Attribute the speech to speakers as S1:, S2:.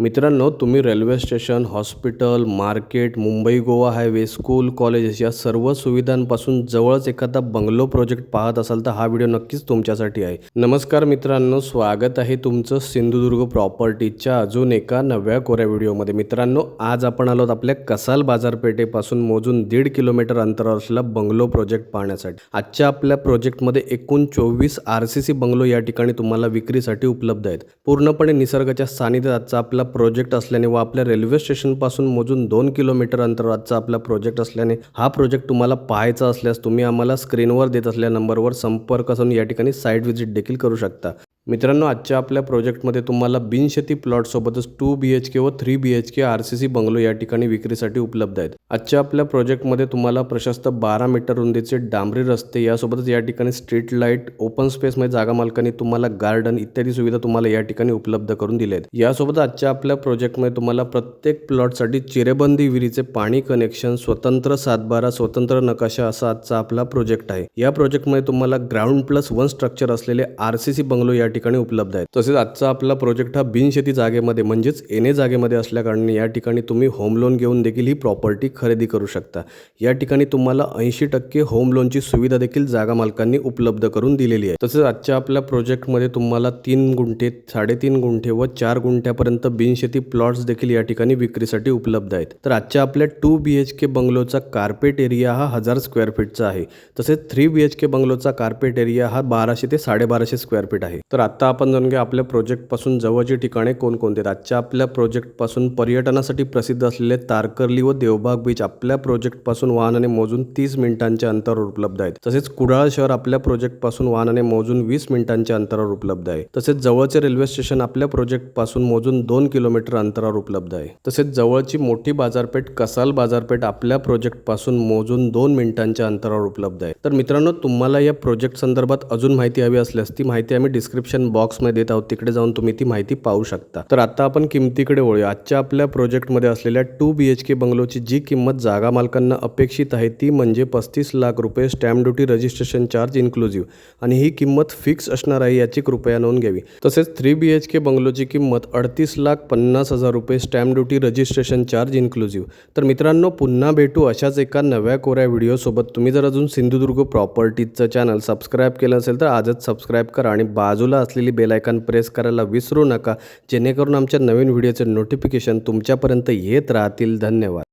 S1: मित्रांनो तुम्ही railway station hospital market Mumbai Goa highway school colleges या सर्व सुविधांपासून जवळच एखादा बंगलो प्रोजेक्ट पाहत असाल तर हा व्हिडिओ नक्कीच तुमच्यासाठी आहे. नमस्कार मित्रांनो स्वागत आहे तुमचं सिंधुदुर्ग प्रॉपर्टीच्या अजून एका नव्या कोऱ्या व्हिडिओमध्ये. मित्रांनो आज आपण आलो आपल्या कसाल बाजारपेठेपासून मोजून दीड किलोमीटर अंतरावर असलेला बंगलो प्रोजेक्ट पाहण्यासाठी. आजच्या आपल्या प्रोजेक्टमध्ये एकूण चोवीस आर सी सी बंगलो या ठिकाणी तुम्हाला विक्रीसाठी उपलब्ध आहेत. पूर्णपणे निसर्गाच्या सानिध्यात आजचा आपला प्रोजेक्ट असल्याने व आपल्या रेल्वे स्टेशनपासून मोजून दोन किलोमीटर अंतराचा आपला प्रोजेक्ट असल्याने हा प्रोजेक्ट तुम्हाला पाहायचा असल्यास तुम्ही आम्हाला स्क्रीनवर देत असल्या नंबरवर संपर्क साधून या ठिकाणी साईट व्हिजिट देखील करू शकता. मित्रांनो आजच्या आपल्या प्रोजेक्टमध्ये तुम्हाला बिनशेती प्लॉटसोबतच टू बी एच के व three B H K R C C bungalow या ठिकाणी विक्रीसाठी उपलब्ध आहेत. आजच्या आपल्या प्रोजेक्टमध्ये तुम्हाला प्रशस्त बारा मीटर रुंदीचे डांबरी रस्ते यासोबतच या ठिकाणी स्ट्रीट लाइट ओपन स्पेसमध्ये जागा मालकांनी तुम्हाला गार्डन इत्यादी सुविधा तुम्हाला या ठिकाणी उपलब्ध करून दिल्या आहेत. यासोबत आजच्या आपल्या प्रोजेक्टमध्ये तुम्हाला प्रत्येक प्लॉटसाठी चिरेबंदी विहिरीचे पाणी कनेक्शन स्वतंत्र सातबारा स्वतंत्र नकाशा असा आजचा आपला प्रोजेक्ट आहे. या प्रोजेक्टमध्ये तुम्हाला ग्राउंड प्लस वन स्ट्रक्चर असलेले आर सी सी बंगलो या ठिकाणी उपलब्ध आहेत. तसेच आजचा आपला प्रोजेक्ट हा बिनशेती जागेमध्ये म्हणजेच एने जागेमध्ये असल्याकारणाने या ठिकाणी तुम्ही होम लोन घेऊन देखील ही प्रॉपर्टी खरेदी करू शकता. या ठिकाणी तुम्हाला ऐंशी टक्के होम लोनची सुविधा देखील जागा मालकांनी उपलब्ध करून दिलेली आहे. तसेच आजच्या आपल्या प्रोजेक्टमध्ये तुम्हाला तीन गुंठे साडेतीन गुंठे व चार गुंठ्यापर्यंत बिनशेती प्लॉट्स देखील या ठिकाणी विक्रीसाठी उपलब्ध आहेत. तर आजच्या आपल्या टू बी एच के बंगलोचा कार्पेट एरिया हा हजार स्क्वेअर फीटचा आहे. तसेच थ्री बी एच के बंगलोचा कार्पेट एरिया हा बाराशे ते साडेबाराशे स्क्वेअर फीट आहे. तर आता आपण जाणून घ्या आपल्या प्रोजेक्टपासून जवळची ठिकाणे कोणकोणती आहेत. आजच्या आपल्या प्रोजेक्टपासून पर्यटनासाठी प्रसिद्ध असलेले तारकर्ली व देवबाग बीच आपल्या प्रोजेक्टपासून वाहनाने मोजून तीस मिनिटांच्या अंतरावर उपलब्ध आहेत. तसेच कुडाळ शहर आपल्या प्रोजेक्टपासून वाहनाने मोजून वीस मिनिटांच्या अंतरावर उपलब्ध आहे. तसेच जवळचे रेल्वे स्टेशन आपल्या प्रोजेक्टपासून मोजून दोन किलोमीटर अंतरावर उपलब्ध आहे. तसेच जवळची मोठी बाजारपेठ कसाल बाजारपेठ आपल्या प्रोजेक्टपासून मोजून दोन मिनिटांच्या अंतरावर उपलब्ध आहे. तर मित्रांनो तुम्हाला या प्रोजेक्ट संदर्भात अजून माहिती हवी असल्यास ती माहिती आम्ही डिस्क्रिप्शन बॉक्समध्ये देत आहोत तिकडे जाऊन तुम्ही ती माहिती पाहू शकता. तर आता आपण किमतीकडे वळूया. आजच्या आपल्या प्रोजेक्टमध्ये असलेल्या टू बी एच के बंगलोची जी किंमत जागा मालकांना अपेक्षित आहे ती म्हणजे पस्तीस लाख रुपये stamp duty registration charge inclusive आणि ही किंमत फिक्स असणार आहे याची कृपया नोंद घ्यावी. तसेच थ्री बी एच के बंगलोची किंमत अडतीस लाख पन्नास हजार रुपये stamp duty registration charge inclusive तर मित्रांनो पुन्हा भेटू अशाच एका नव्या कोऱ्या व्हिडिओसोबत तुम्ही जर अजून सिंधुदुर्ग प्रॉपर्टीचं चॅनल सबस्क्राईब केलं असेल तर आजच सबस्क्राईब करा आणि बाजूला असलेली बेलायकन प्रेस करायला विसरू नका. जेणेकरून आमच्या नवीन व्हिडिओचे नोटिफिकेशन तुमच्यापर्यंत येत राहतील. धन्यवाद.